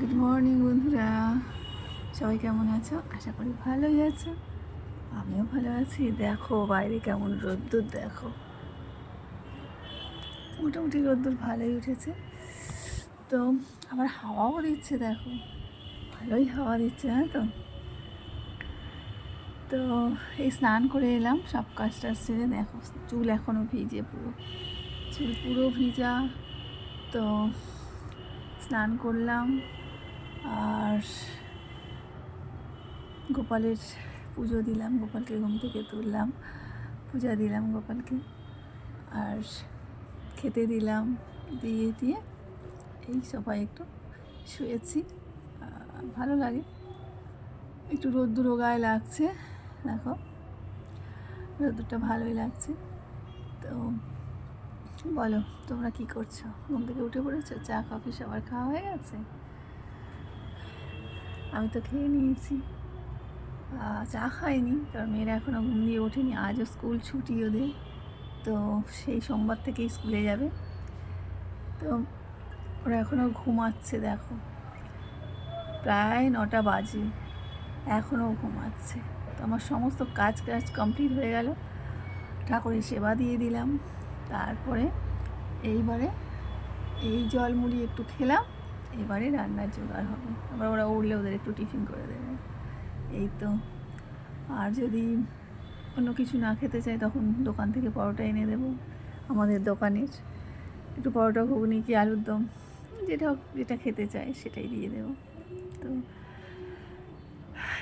Good morning বন্ধুরা। সবাই কেমন আছো? আশা করি ভালোই আছো। আমিও ভালো আছি। দেখো, বাইরে কেমন রোদ্দুর, দেখো। মোটামুটি রোদ্দুর ভালোই উঠেছে। তো, আবার হাওয়াও দিচ্ছে, দেখো। ভালোই হাওয়া দিচ্ছে হ্যাঁ তো? তো, এই স্নান করে এলাম, সব কাজ টাজ সেরে দেখো, চুল এখনও ভিজে পুরো। চুল পুরো ভিজা। তো, স্নান করলাম। আর গোপালের পুজো দিলাম, গোপালকে ঘুম থেকে তুললাম, পূজা দিলাম গোপালকে আর খেতে দিলাম, দিয়ে দিয়ে এই সবাই একটু শুয়েছি। ভালো লাগে। একটু রোদ্দুর গায়ে লাগছে, দেখো। রোদ্দুরটা ভালোই লাগছে। তো বলো, তোমরা কি করছ? ঘুম থেকে উঠে পড়েছো? চা, কফি সবার খাওয়া হয়ে গেছে? আমি তো খেয়ে নিয়েছি। চা খাইনি, কারণ মেয়েরা এখনও ঘুম দিয়ে ওঠেনি। আজও স্কুল ছুটি ওদের, তো সেই সোমবার থেকেই স্কুলে যাবে। তো ওরা এখনও ঘুমাচ্ছে, দেখো। প্রায় নটা বাজে এখনও ঘুমাচ্ছে। তো আমার সমস্ত কাজ কাজ কমপ্লিট হয়ে গেল। ঠাকুরের সেবা দিয়ে দিলাম। তারপরে এইবারে এই জল মুড়ি একটু খেলাম। এবারে রান্নার জোগাড় হবে। আবার ওরা উঠলে ওদের একটু টিফিন করে দেবে। এই তো। আর যদি অন্য কিছু না খেতে চাই, তখন দোকান থেকে পরোটা এনে দেবো, আমাদের দোকানের। একটু পরোটা, ঘুগনি কি আলুর দম, যেটা যেটা খেতে চায় সেটাই দিয়ে দেবো। তো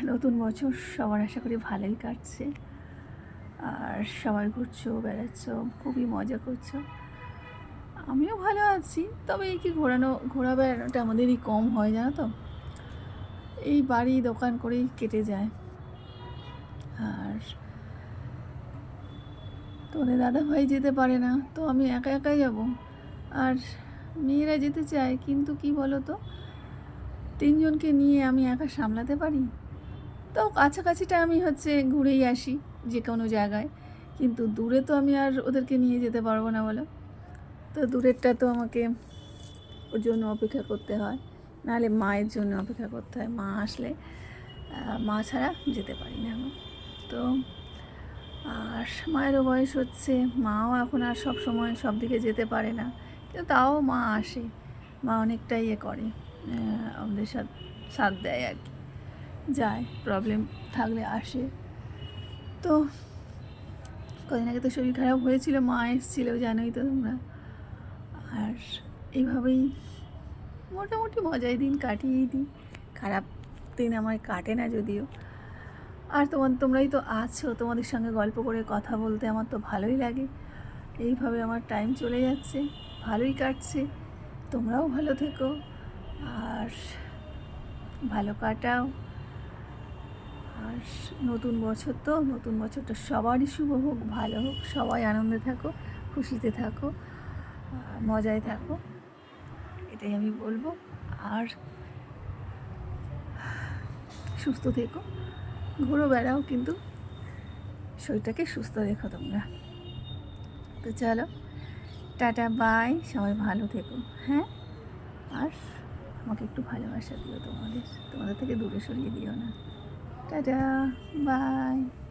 নতুন বছর সবার আশা করি ভালোই কাটছে। আর সবাই ঘুরছো, বেড়াচ্ছ, খুবই মজা করছ। আমিও ভালো আছি, তবে এই কি ঘোরানো ঘোরা বেড়ানোটা আমাদেরই কম হয় জানো তো? এই বাড়ি দোকান করেই কেটে যায়। আর তোদের দাদা ভাই যেতে পারে না, তো আমি একা একাই যাব। আর মেয়েরা যেতে চায়, কিন্তু কি বলো তো তিনজনকে নিয়ে আমি একা সামলাতে পারি? তো কাছাকাছিটা আমি হচ্ছে ঘুরেই আসি যে কোনো জায়গায়। কিন্তু দূরে তো আমি আর ওদেরকে নিয়ে যেতে পারব না বলো। তো দূরেরটা তো আমাকে ওর জন্য অপেক্ষা করতে হয়। নাহলে মায়ের জন্য অপেক্ষা করতে হয়। মা আসলে মা ছাড়া যেতে পারি না তো আর মায়েরও বয়স হচ্ছে। মাও এখন আর সব সময় সব দিকে যেতে পারে না। কিন্তু তাও মা আসে। মা অনেকটাই ইয়ে করে। আমাদের সাথ সাথ দেয় আর কি। যায় প্রবলেম থাকলে আসে। তো কদিন আগে তো শরীর খারাপ হয়েছিল। মা এসেছিল জানোই তো তোমরা। আর এইভাবেই মোটামুটি মজাই দিন কাটিয়েই দিই। খারাপ দিন আমার কাটে না যদিও। আর তোমার তোমরাই তো আছো, তোমাদের সঙ্গে গল্প করে কথা বলতে আমার তো ভালোই লাগে। এইভাবে আমার টাইম চলে যাচ্ছে, ভালোই কাটছে। তোমরাও ভালো থেকো আর ভালো কাটাও। আর নতুন বছর তো, নতুন বছরটা সবারই শুভ হোক, ভালো হোক, সবাই আনন্দে থাকো, খুশিতে থাকো। মজায় থাকো। এটাই আমি বলব। আর সুস্থ থেকো। ঘুরো, বেড়াও, কিন্তু শরীরটাকে সুস্থ রেখো তোমরা। তো চলো, টাটা, বাই। সবাই ভালো থেকো হ্যাঁ? আর আমাকে একটু ভালোবাসা দিও তোমাদের। তোমাদের থেকে দূরে সরিয়ে দিও না। Tata, bye.